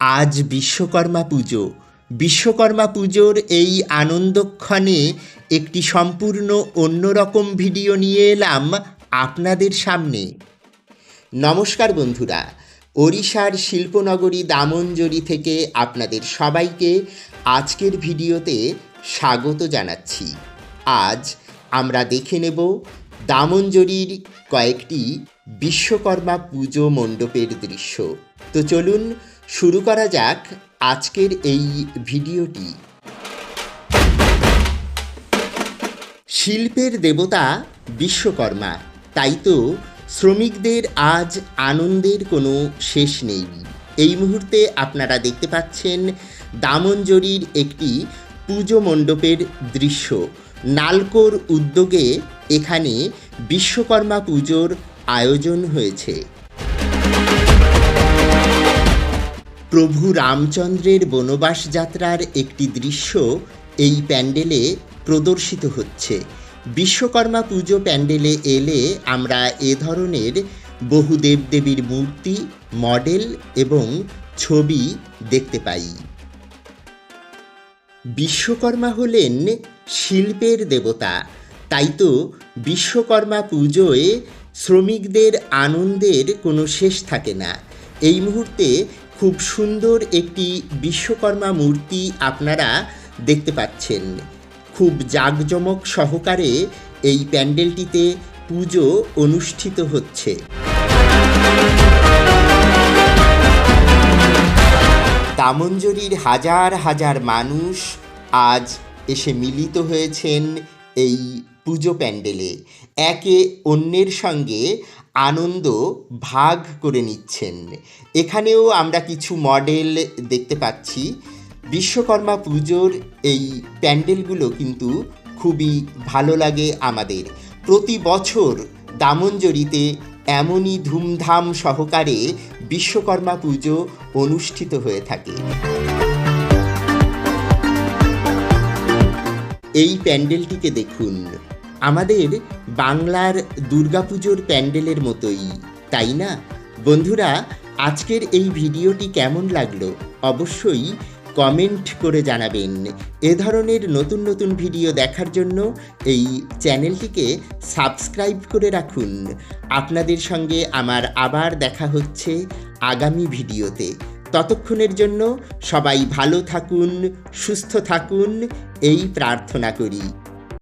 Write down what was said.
আজ বিশ্বকর্মা পুজো। বিশ্বকর্মা পুজোর এই আনন্দক্ষণে একটি সম্পূর্ণ অন্যরকম ভিডিও নিয়ে এলাম আপনাদের সামনে। নমস্কার বন্ধুরা, ওড়িশার শিল্পনগরী দামনজরি থেকে আপনাদের সবাইকে আজকের ভিডিওতে স্বাগত জানাচ্ছি। আজ আমরা দেখে নেব দামনজরির কয়েকটি বিশ্বকর্মা পুজো মণ্ডপের দৃশ্য। তো চলুন শুরু করা যাক আজকের এই ভিডিওটি। শিল্পের দেবতা বিশ্বকর্মা, তাই তো শ্রমিকদের আজ আনন্দের কোনো শেষ নেই। এই মুহূর্তে আপনারা দেখতে পাচ্ছেন দামনজরির একটি পুজো মণ্ডপের দৃশ্য। নালকোর উদ্যোগে এখানে বিশ্বকর্মা পুজোর আয়োজন হয়েছে। প্রভু রামচন্দ্রের বনবাস যাত্রার একটি দৃশ্য এই প্যান্ডেলে প্রদর্শিত হচ্ছে। বিশ্বকর্মা পুজো প্যান্ডেলে এলে আমরা এ ধরনের বহু দেবদেবীর মূর্তি, মডেল এবং ছবি দেখতে পাই। বিশ্বকর্মা হলেন শিল্পের দেবতা। তাই তো বিশ্বকর্মা পুজোয় শ্রমিকদের আনন্দের কোনো শেষ থাকে না। এই মুহূর্তে খুব সুন্দর একটি বিশ্বকর্মা মূর্তি আপনারা দেখতে পাচ্ছেন। খুব জাঁকজমক সহকারে এই প্যান্ডেলটিতে পুজো অনুষ্ঠিত হচ্ছে। দামনজরির হাজার হাজার মানুষ আজ এসে মিলিত হয়েছেন এই পুজো প্যান্ডেলে একে অন্যের সঙ্গে আনন্দ ভাগ করে নিচ্ছেন। এখানেও আমরা কিছু মডেল দেখতে পাচ্ছি। বিশ্বকর্মা পুজোর এই প্যান্ডেলগুলো কিন্তু খুবই ভালো লাগে আমাদের। প্রতি বছর দামনজরিতে এমনই ধুমধাম সহকারে বিশ্বকর্মা পুজো অনুষ্ঠিত হয়ে থাকে। এই প্যান্ডেলটিকে দেখুন। আমাদের বাংলার দুর্গাপুজোর প্যান্ডেলের মতোই, তাই না? বন্ধুরা, আজকের এই ভিডিওটি কেমন লাগল অবশ্যই কমেন্ট করে জানাবেন। এ ধরনের নতুন নতুন ভিডিও দেখার জন্য এই চ্যানেলটিকে সাবস্ক্রাইব করে রাখুন। আপনাদের সঙ্গে আমার আবার দেখা হচ্ছে আগামী ভিডিওতে। ততক্ষণের জন্য সবাই ভালো থাকুন, সুস্থ থাকুন, এই প্রার্থনা করি।